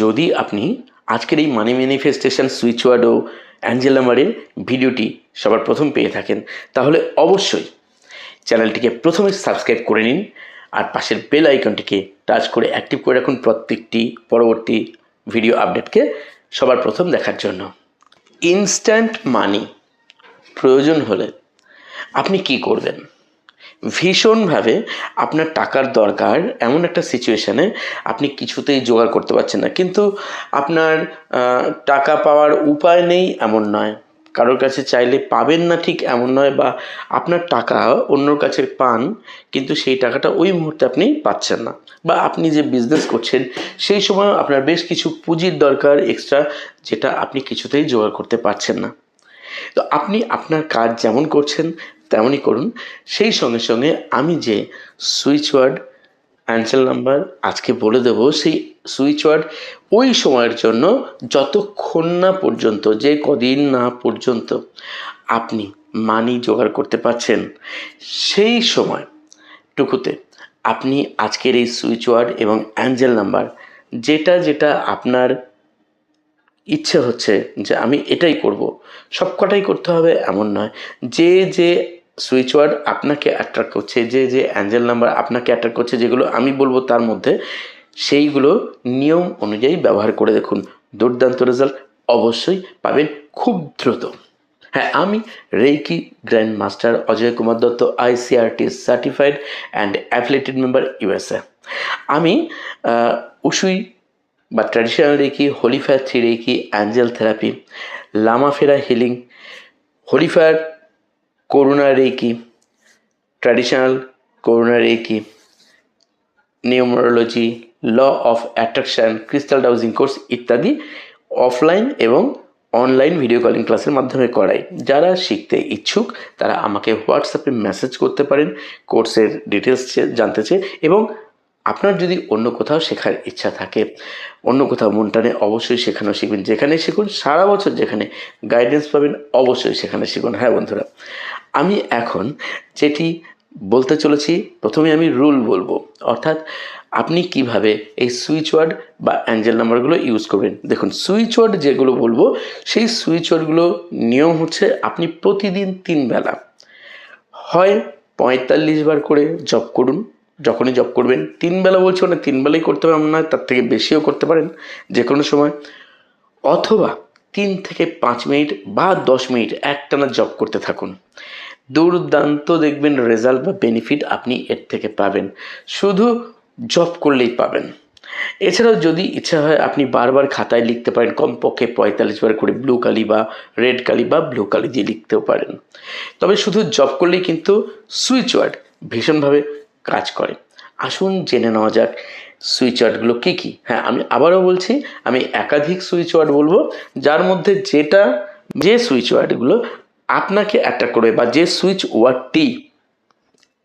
যদি আপনি আজকের এই মানি ম্যানিফেস্টেশন সুইচ ও অ্যাঞ্জেল নাম্বারের ভিডিওটি সবার প্রথম পেয়ে থাকেন, তাহলে অবশ্যই চ্যানেলটিকে প্রথমে সাবস্ক্রাইব করে নিন আর পাশের বেল আইকনটিকে টাচ করে অ্যাক্টিভ করে রাখুন প্রত্যেকটি পরবর্তী ভিডিও আপডেটকে সবার প্রথম দেখার জন্য। ইনস্ট্যান্ট মানি প্রয়োজন হলে আপনি কি করবেন? ভীষণভাবে আপনার টাকার দরকার এমন একটা সিচুয়েশানে আপনি কিছুতেই জোগাড় করতে পারছেন না। কিন্তু আপনার টাকা পাওয়ার উপায় নেই এমন নয়। কারোর কাছে চাইলে পাবেন না ঠিক এমন নয় বা আপনার টাকা অন্যর কাছে পান, কিন্তু সেই টাকাটা ওই মুহূর্তে আপনি পাচ্ছেন না। বা আপনি যে বিজনেস করছেন, সেই সময় আপনার বেশ কিছু পুঁজির দরকার এক্সট্রা যেটা আপনি কিছুতেই জোগাড় করতে পারছেন না। তো আপনি আপনার কাজ যেমন করছেন, তেমনই করুন। সেই সঙ্গে সঙ্গে আমি যে সুইচ ওয়ার্ড অ্যান্সার নাম্বার আজকে বলে দেব, সেই সুইচ ওয়ার্ড ওই সময়ের জন্য যতক্ষণ না পর্যন্ত, যে কদিন না পর্যন্ত আপনি মানি জোগাড় করতে পারছেন, সেই সময় টুকুতে আপনি আজকের এই সুইচ ওয়ার্ড এবং অ্যাঞ্জেল নাম্বার যেটা যেটা আপনার ইচ্ছে হচ্ছে যে আমি এটাই করব। সব কটাই করতে হবে এমন নয়। যে যে সুইচ ওয়ার্ড আপনাকে অ্যাট্রাক্ট করছে, যে যে অ্যাঞ্জেল নাম্বার আপনাকে অ্যাট্রাক্ট করছে, যেগুলো আমি বলব তার মধ্যে, সেইগুলো নিয়ম অনুযায়ী ব্যবহার করে দেখুন। দুর্দান্ত রেজাল্ট অবশ্যই পাবেন খুব দ্রুত। হ্যাঁ আমি reiki grand master Ajay Kumar Dutta ICRT certified and affiliated member USA আমি উসুই বা traditional reiki holy fire three reiki angel therapy Lamafera healing holy fire Karuna reiki traditional Karuna reiki numerology law of attraction crystal dowsing course ইত্যাদি offline এবং online video calling ক্লাসের মাধ্যমে করাই। যারা শিখতে ইচ্ছুক, তারা আমাকে হোয়াটসঅ্যাপে মেসেজ করতে পারেন কোর্সের ডিটেলস জানতে চেয়ে এবং আপনার যদি অন্য কোথাও শেখার ইচ্ছা থাকে, অন্য কোথাও মন টানে অবশ্যই শেখানো শিখবেন। যেখানে শিখুন, সারা বছর যেখানে গাইডেন্স পাবেন, অবশ্যই সেখানে শিখুন। হ্যাঁ বন্ধুরা, আমি এখন যেটি বলতে চলেছি, প্রথমে আমি রুল বলব। অর্থাৎ আপনি কীভাবে এই সুইচ ওয়ার্ড বা অ্যাঞ্জেল নাম্বারগুলো ইউজ করবেন। দেখুন সুইচ ওয়ার্ড যেগুলো বলব, সেই সুইচ ওয়ার্ডগুলো নিয়ম হচ্ছে আপনি প্রতিদিন তিন বেলা হয় পঁয়তাল্লিশ বার করে জব করুন যখনই জব করবেন, তিন বেলা বলছি মানে তিন বেলাই করতে এমন নয় তার থেকে বেশিও করতে পারেন। যে কোনো সময়। অথবা তিন থেকে পাঁচ মিনিট বা দশ মিনিট একটানা জব করতে থাকুন। দুর্দান্ত দেখবেন রেজাল্ট বা বেনিফিট আপনি এর থেকে পাবেন। শুধু জব করলেই পাবেন। এছাড়াও যদি ইচ্ছা হয়, আপনি বারবার খাতায় লিখতে পারেন, কমপক্ষে পঁয়তাল্লিশ বার করে ব্লু কালি বা রেড কালি বা ব্লু কালি দিয়ে লিখতেও পারেন। তবে শুধু জব করলেই কিন্তু সুইচ ওয়ার্ড ভীষণভাবে কাজ করে। আসুন জেনে নেওয়া যাক সুইচ ওয়ার্ডগুলো কী কী। হ্যাঁ আমি আবারও বলছি, আমি একাধিক সুইচ ওয়ার্ড বলব, যার মধ্যে যেটা, যে সুইচ ওয়ার্ডগুলো আপনাকে অ্যাট্রাক্ট করবে বা যে সুইচ ওয়ার্ডটি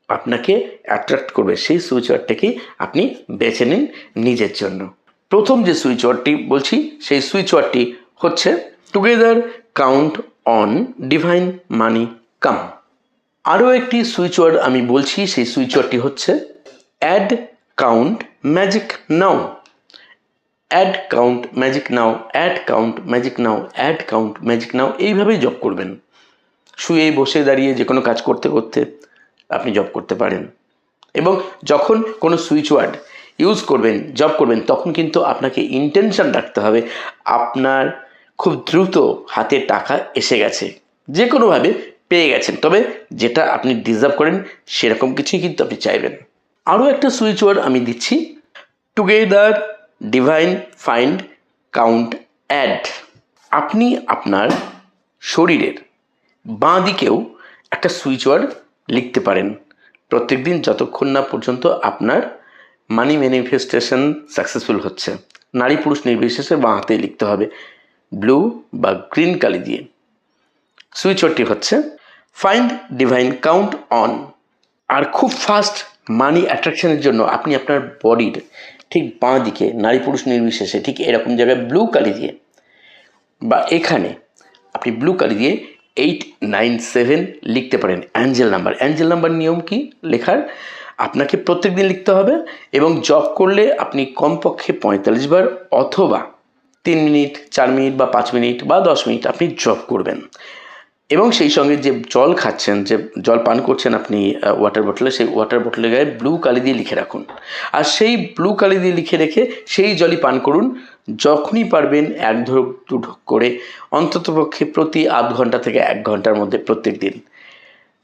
আপনাকে অ্যাট্রাক্ট করবে, সেই সুইচ ওয়ার্ডটাকেই আপনি বেছে নিন নিজের জন্য। প্রথম যে সুইচ ওয়ার্ডটি বলছি, সেই সুইচ ওয়ার্ডটি হচ্ছে together count on divine money come আরও একটি সুইচ ওয়ার্ড আমি বলছি, সেই সুইচ ওয়ার্ডটি হচ্ছে add count magic now add count magic now add count magic now add count magic now এইভাবেই জব করবেন। শুয়ে বসে দাঁড়িয়ে যে কোনো কাজ করতে করতে আপনি জব করতে পারেন। এবং যখন কোনো সুইচ ওয়ার্ড ইউজ করবেন জব করবেন, তখন কিন্তু আপনাকে ইন্টেনশন রাখতে হবে। আপনার খুব দ্রুত হাতে টাকা এসে গেছে। যে কোনোভাবে পেয়ে গেছেন। তবে যেটা আপনি ডিজার্ভ করেন, সেরকম কিছুই কিন্তু আপনি চাইবেন। আরও একটা সুইচ ওয়ার্ড আমি দিচ্ছি। Together divine find count add আপনি আপনার শরীরের বাঁ দিকেও একটা সুইচ ওয়ার্ড লিখতে পারেন। প্রত্যেক দিন যতক্ষণ না পর্যন্ত আপনার মানি ম্যানিফেস্টেশন সাকসেসফুল হচ্ছে। নারী পুরুষ নির্বিশেষে বাঁ হাতেই লিখতে হবে। ব্লু বা গ্রিন কালি দিয়ে। সুইচ ওয়ার্ডটি হচ্ছে ফাইন্ড ডিভাইন কাউন্ট অন আর খুব ফাস্ট মানি অ্যাট্রাকশনের জন্য আপনি আপনার বডির ঠিক বাঁ দিকে, নারী পুরুষ নির্বিশেষে ঠিক এরকম জায়গায় ব্লু কালি দিয়ে বা এখানে আপনি ব্লু কালি দিয়ে এইট নাইন সেভেন লিখতে পারেন অ্যাঞ্জেল নাম্বার অ্যাঞ্জেল নাম্বার নিয়ম কি? লেখার আপনাকে প্রত্যেক দিন লিখতে হবে এবং জব করলে আপনি কমপক্ষে পঁয়তাল্লিশ বার অথবা তিন মিনিট, চার মিনিট বা পাঁচ মিনিট বা দশ মিনিট আপনি জব করবেন। এবং সেই সঙ্গে যে জল খাচ্ছেন, যে জল পান করছেন আপনি ওয়াটার বটলে সেই ওয়াটার বটলের গায়ে ব্লু কালি দিয়ে লিখে রাখুন। আর সেই ব্লু কালি দিয়ে লিখে রেখে সেই জলই পান করুন। যখনই পারবেন এক ঢোক, দু ঢোক করে অন্ততপক্ষে প্রতি আধ ঘণ্টা থেকে এক ঘণ্টার মধ্যে প্রত্যেক দিন।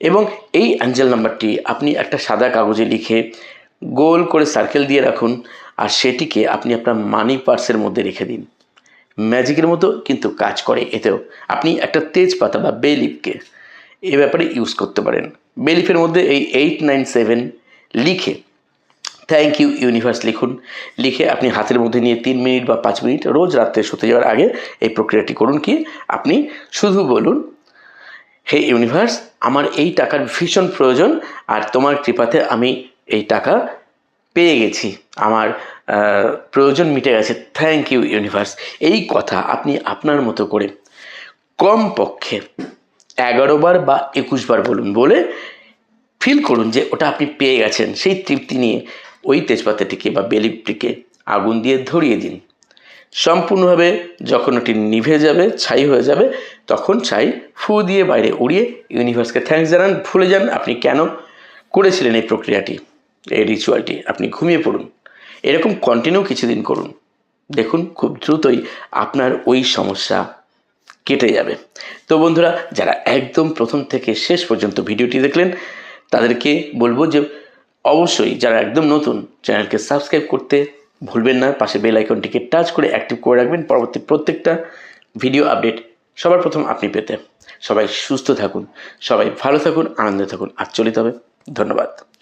এবং এই অ্যাঞ্জেল নাম্বারটি আপনি একটা সাদা কাগজে লিখে গোল করে সার্কেল দিয়ে রাখুন। আর সেটিকে আপনি আপনার মানি পার্সের মধ্যে রেখে দিন। ম্যাজিকের মতো কিন্তু কাজ করে। এতেও আপনি একটা তেজপাতা বা বে লিফকে এ ব্যাপারে ইউজ করতে পারেন। বে লিফের মধ্যে এই এইট নাইন সেভেন লিখে থ্যাংক ইউ ইউনিভার্স লিখুন। লিখে আপনি হাতের মধ্যে নিয়ে তিন মিনিট বা পাঁচ মিনিট রোজ রাত্রে শুতে যাওয়ার আগে এই প্রক্রিয়াটি করুন কি? আপনি শুধু বলুন, হে ইউনিভার্স আমার এই টাকার ভীষণ প্রয়োজন আর তোমার কৃপাতে আমি এই টাকা পেয়ে গেছি। আমার প্রয়োজন মিটে গেছে। থ্যাংক ইউ ইউনিভার্স এই কথা আপনি আপনার মতো করে কমপক্ষে এগারো বার বা একুশ বার বলুন। বলে ফিল করুন যে ওটা আপনি পেয়ে গেছেন। সেই তৃপ্তি নিয়ে ওই তেজপাতাটিকে বা বেলিপটিকে আগুন দিয়ে ধরিয়ে দিন। সম্পূর্ণভাবে যখন ওটি নিভে যাবে, ছাই হয়ে যাবে, তখন ছাই ফু দিয়ে বাইরে উড়িয়ে ইউনিভার্সকে থ্যাঙ্কস জানান। ভুলে যান আপনি কেন করেছিলেন এই প্রক্রিয়াটি। এই রিচুয়ালটি আপনি ঘুমিয়ে পড়ুন। এরকম কন্টিনিউ কিছুদিন করুন। দেখুন খুব দ্রুতই আপনার ওই সমস্যা কেটে যাবে। তো বন্ধুরা, যারা একদম প্রথম থেকে শেষ পর্যন্ত ভিডিওটি দেখলেন, তাদেরকে বলব যে অবশ্যই যারা একদম নতুন, চ্যানেলকে সাবস্ক্রাইব করতে ভুলবেন না। পাশে বেল আইকনটিকে টাচ করে অ্যাক্টিভ করে রাখবেন। পরবর্তী প্রত্যেকটা ভিডিও আপডেট সবার প্রথম আপনি পেতে। সবাই সুস্থ থাকুন, সবাই ভালো থাকুন, আনন্দে থাকুন। আর চলিত হবে। ধন্যবাদ।